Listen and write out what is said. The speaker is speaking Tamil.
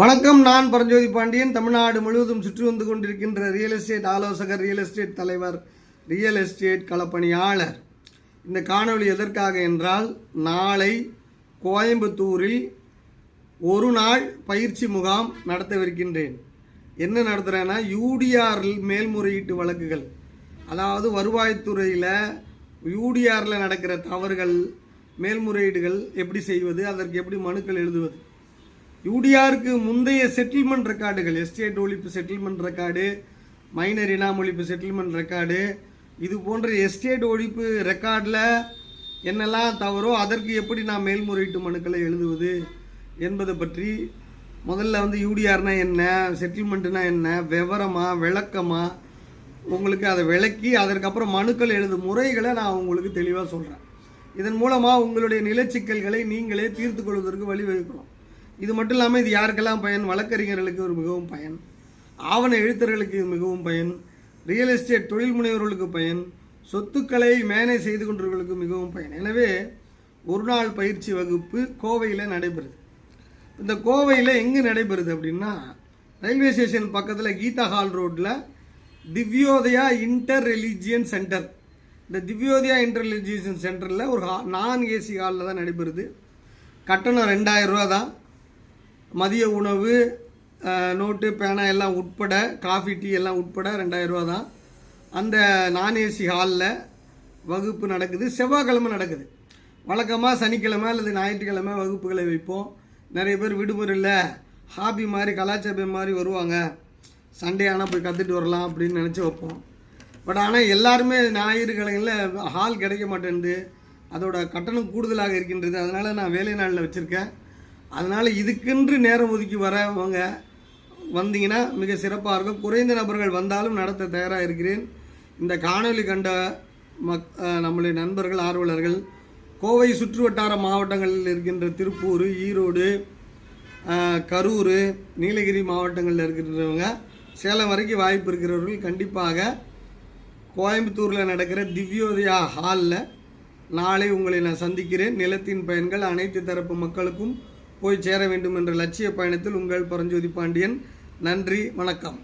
வணக்கம் நான் பரஞ்சோதி பாண்டியன். தமிழ்நாடு முழுவதும் சுற்றி வந்து கொண்டிருக்கின்ற ரியல் எஸ்டேட் ஆலோசகர் ரியல் எஸ்டேட் தலைவர் ரியல் எஸ்டேட் களப்பணியாளர். இந்த காணொளி எதற்காக என்றால் நாளை கோயம்புத்தூரில் ஒரு நாள் பயிற்சி முகாம் நடத்தவிருக்கின்றேன். என்ன நடத்துகிறேன்னா யூடிஆர் மேல்முறையீட்டு வழக்குகள். அதாவது வருவாய்த்துறையில் யூடிஆரில் நடக்கிற தவறுகள் மேல்முறையீடுகள் எப்படி செய்வது அதற்கு எப்படி மனுக்கள் எழுதுவது? யூடிஆருக்கு முந்தைய செட்டில்மெண்ட் ரெக்கார்டுகள் எஸ்டேட் ஒழிப்பு செட்டில்மெண்ட் ரெக்கார்டு மைனர் இனாம் ஒழிப்பு செட்டில்மெண்ட் ரெக்கார்டு இது போன்ற எஸ்டேட் ஒழிப்பு ரெக்கார்டில் என்னெல்லாம் தவறோ அதற்கு எப்படி நான் மேல்முறையீட்டு மனுக்களை எழுதுவது என்பதை பற்றி முதல்ல வந்து யூடிஆர்னால் என்ன செட்டில்மெண்ட்னா என்ன விவரமா விளக்கமாக உங்களுக்கு அதை விளக்கி அதற்கப்புறம் மனுக்கள் எழுதும் முறைகளை நான் உங்களுக்கு தெளிவாக சொல்கிறேன் இதன் மூலமாக உங்களுடைய நிலச்சிக்கல்களை நீங்களே தீர்த்து கொள்வதற்கு வழிவகுக்கிறோம். இது மட்டும் இல்லாமல் இது யாருக்கெல்லாம் பயன்? வழக்கறிஞர்களுக்கு ஒரு மிகவும் பயன். ஆவண எழுத்தர்களுக்கு இது மிகவும் பயன். ரியல் எஸ்டேட் தொழில் முனைவர்களுக்கு பயன். சொத்துக்களை மேனேஜ் செய்து கொண்டவர்களுக்கு மிகவும் பயன். எனவே ஒரு நாள் பயிற்சி வகுப்பு கோவையில் நடைபெறுது. இந்த கோவையில் எங்கே நடைபெறுது அப்படின்னா ரயில்வே ஸ்டேஷன் பக்கத்தில் கீதா ஹால் ரோட்டில் திவ்யோதயா இன்டர் ரிலீஜியன் சென்டர் இந்த திவ்யோதயா இன்டர் ரிலீஜியன் சென்டரில் ஒரு ஹா நான் ஏசி ஹாலில் தான் நடைபெறுது. கட்டணம் ரெண்டாயிரம் ரூபா தான் மதிய உணவு நோட்டு பேனா எல்லாம் உட்பட காஃபி டீ எல்லாம் உட்பட ரெண்டாயிரரூவா தான். அந்த நான் ஏசி ஹாலில் வகுப்பு நடக்குது. செவ்வாய்க்கிழமை நடக்குது. வழக்கமாக சனிக்கிழமை அல்லது ஞாயிற்றுக்கிழமை வகுப்புகளை வைப்போம். நிறைய பேர் விடுமுறையில் ஹாபி மாதிரி கலாச்சாரம் மாதிரி வருவாங்க. சண்டே ஆனால் போய் கற்றுட்டு வரலாம் அப்படின்னு நினச்சி வைப்போம். பட் ஆனால் எல்லாருமே ஞாயிற்றுக்கிழமையில் ஹால் கிடைக்க மாட்டேன்து அதோட கட்டணம் கூடுதலாக இருக்கின்றது. அதனால் நான் வேலை நாளில் வச்சுருக்கேன். அதனால் இதுக்கென்று நேரம் ஒதுக்கி வரவங்க வந்தீங்கன்னா மிக சிறப்பாக இருக்கும். குறைந்த நபர்கள் வந்தாலும் நடத்த தயாராக இருக்கிறேன். இந்த காணொளி கண்ட மக் நம்முடைய நண்பர்கள் ஆர்வலர்கள் கோவை சுற்றுவட்டார மாவட்டங்களில் இருக்கின்ற திருப்பூர் ஈரோடு கரூர் நீலகிரி மாவட்டங்களில் இருக்கின்றவங்க சேலம் வரைக்கும் வாய்ப்பு இருக்கிறவர்கள் கண்டிப்பாக கோயம்புத்தூரில் நடக்கிற திவ்யோதயா ஹாலில் நாளை உங்களை நான் சந்திக்கிறேன். நிலத்தின் பயன்கள் அனைத்து தரப்பு மக்களுக்கும் போய் சேர வேண்டும் என்ற லட்சிய பயணத்தில் உங்கள் பரஞ்சோதி பாண்டியன். நன்றி வணக்கம்.